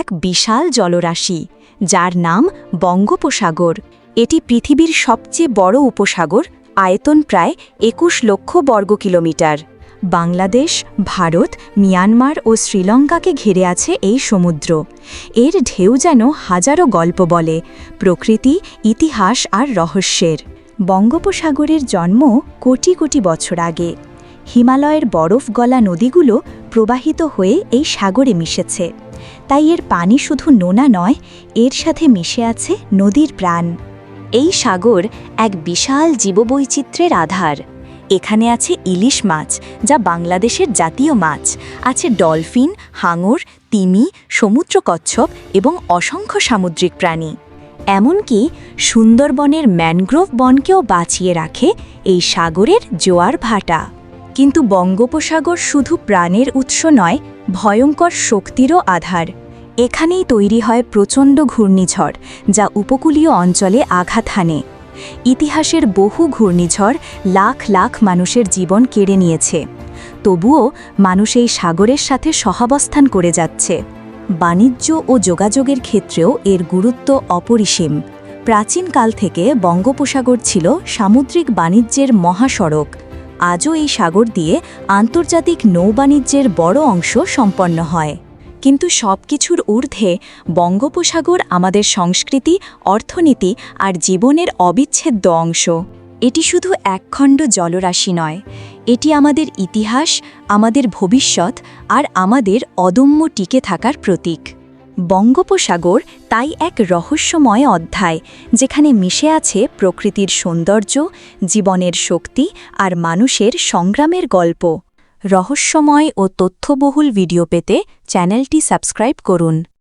এক বিশাল জলরাশি, যার নাম বঙ্গোপসাগর। এটি পৃথিবীর সবচেয়ে বড় উপসাগর, আয়তন প্রায় একুশ লক্ষ বর্গ কিলোমিটার। বাংলাদেশ, ভারত, মিয়ানমার ও শ্রীলঙ্কাকে ঘিরে আছে এই সমুদ্র। এর ঢেউ যেন হাজারো গল্প বলে, প্রকৃতি, ইতিহাস আর রহস্যের। বঙ্গোপসাগরের জন্ম কোটি কোটি বছর আগে। হিমালয়ের বরফ গলা নদীগুলো প্রবাহিত হয়ে এই সাগরে মিশেছে। তাই এর পানি শুধু নোনা নয়, এর সাথে মিশে আছে নদীর প্রাণ। এই সাগর এক বিশাল জীববৈচিত্র্যের আধার। এখানে আছে ইলিশ মাছ, যা বাংলাদেশের জাতীয় মাছ। আছে ডলফিন, হাঙর, তিমি সমুদ্র কচ্ছপ এবং অসংখ্য সামুদ্রিক প্রাণী। এমনকি সুন্দরবনের ম্যানগ্রোভ বনকেও বাঁচিয়ে রাখে এই সাগরের জোয়ার ভাটা। কিন্তু বঙ্গোপসাগর শুধু প্রাণের উৎস নয়, ভয়ঙ্কর শক্তিরও আধার। এখানেই তৈরি হয় প্রচণ্ড ঘূর্ণিঝড়, যা উপকূলীয় অঞ্চলে আঘাত হানে। ইতিহাসের বহু ঘূর্ণিঝড় লাখ লাখ মানুষের জীবন কেড়ে নিয়েছে। তবুও মানুষ এই সাগরের সাথে সহাবস্থান করে যাচ্ছে। বাণিজ্য ও যোগাযোগের ক্ষেত্রেও এর গুরুত্ব অপরিসীম। প্রাচীনকাল থেকে বঙ্গোপসাগর ছিল সামুদ্রিক বাণিজ্যের মহাসড়ক। আজও এই সাগর দিয়ে আন্তর্জাতিক নৌবাণিজ্যের বড় অংশ সম্পন্ন হয়। কিন্তু সব কিছুর ঊর্ধ্বে বঙ্গোপসাগর আমাদের সংস্কৃতি, অর্থনীতি আর জীবনের অবিচ্ছেদ্য অংশ। এটি শুধু একখণ্ড জলরাশি নয়, এটি আমাদের ইতিহাস, আমাদের ভবিষ্যৎ আর আমাদের অদম্য টিকে থাকার প্রতীক। বঙ্গোপসাগর তাই এক রহস্যময় অধ্যায়, যেখানে মিশে আছে প্রকৃতির সৌন্দর্য, জীবনের শক্তি আর মানুষের সংগ্রামের গল্প। রহস্যময় ও তথ্যবহুল ভিডিও পেতে চ্যানেলটি সাবস্ক্রাইব করুন।